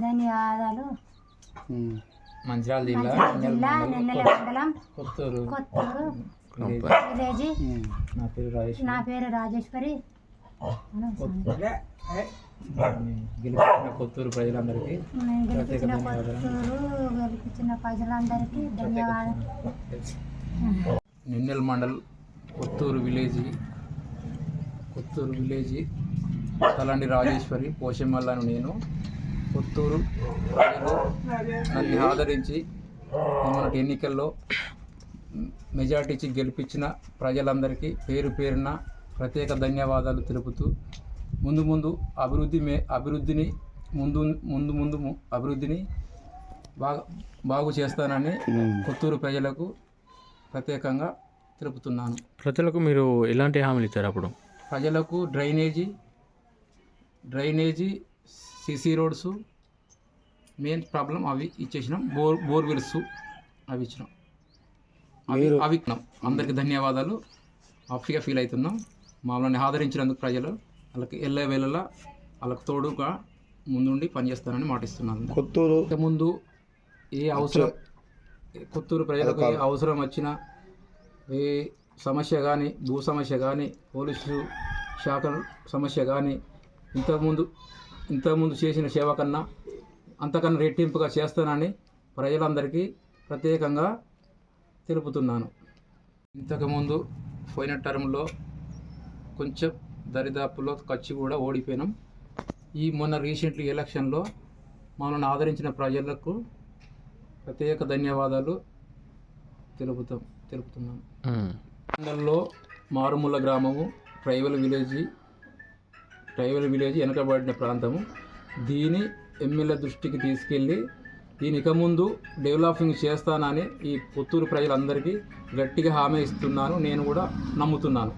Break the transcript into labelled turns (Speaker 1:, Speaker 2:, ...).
Speaker 1: ధన్యవాదాలు.
Speaker 2: మంచిర్యాల జిల్లా
Speaker 1: మండలం
Speaker 2: కొత్తూరు.
Speaker 1: కొత్తూరు. విలేజ్.
Speaker 2: నా పేరు రాజేష్
Speaker 1: నా పేరు రాజేశ్వరి.
Speaker 2: గెలిచిన కొత్తూరు ప్రజలందరికీ
Speaker 1: గెలిపించిన కొత్తూరు గెలిపించిన ప్రజలందరికీ ధన్యవాదాలు.
Speaker 2: నిన్నెల్ మండల్ కొత్తూరు విలేజ్. కొత్తూరు విలేజ్. తలండి రాజేశ్వరి పోషమల్లను నేను కొత్తూరు ప్రజలు నన్ను ఆదరించి మొన్నటి ఎన్నికల్లో మెజార్టీ ఇచ్చి గెలిపించిన ప్రజలందరికీ పేరు పేరున ప్రత్యేక ధన్యవాదాలు తెలుపుతూ ముందు ముందు అభివృద్ధి మే అభివృద్ధిని ముందు ముందు ముందు అభివృద్ధిని బాగా బాగు చేస్తానని కొత్తూరు ప్రజలకు ప్రత్యేకంగా తెలుపుతున్నాను.
Speaker 3: ప్రజలకు మీరు ఎలాంటి హామీలు ఇచ్చారు అప్పుడు?
Speaker 2: ప్రజలకు drainage drainage CC roads main problem అవి ఇచ్చేసినాం. బోర్ బోర్వెల్స్ అవి ఇచ్చినాం. అవి అవి అందరికీ ధన్యవాదాలు. హ్యాపీగా ఫీల్ అవుతున్నాం. మమ్మల్ని ఆదరించినందుకు ప్రజలు వాళ్ళకి ఎల్ల వేళలా వాళ్ళకి తోడుగా ముందుండి పనిచేస్తానని మాటిస్తున్నాను.
Speaker 4: కొత్తూరు
Speaker 2: ముందు ఏ అవసరం కొత్తూరు ప్రజలకు ఏ అవసరం వచ్చినా ఏ సమస్య కానీ భూ సమస్య కానీ పోలీసు శాఖ సమస్య కానీ ఇంతకుముందు ఇంతకుముందు చేసిన సేవ కన్నా అంతకన్నా రెట్టింపుగా చేస్తానని ప్రజలందరికీ ప్రత్యేకంగా తెలుపుతున్నాను. ఇంతకుముందు పోయిన టర్మ్లో కొంచెం దరిదాపులో ఖర్చు కూడా ఓడిపోయినాం. ఈ మొన్న రీసెంట్లీ ఎలక్షన్లో మమ్మల్ని ఆదరించిన ప్రజలకు ప్రత్యేక ధన్యవాదాలు తెలుపుతాం తెలుపుతున్నాం. మండలంలో మారుమూల గ్రామము ట్రైబల్ విలేజ్ ట్రైబల్ విలేజ్ వెనకబడిన ప్రాంతము. దీని ఎమ్మెల్యే దృష్టికి తీసుకెళ్ళి దీని ఇక ముందు డెవలపింగ్ చేస్తానని ఈ పుత్తూరు ప్రజలందరికీ గట్టిగా హామీ ఇస్తున్నాను. నేను కూడా నమ్ముతున్నాను.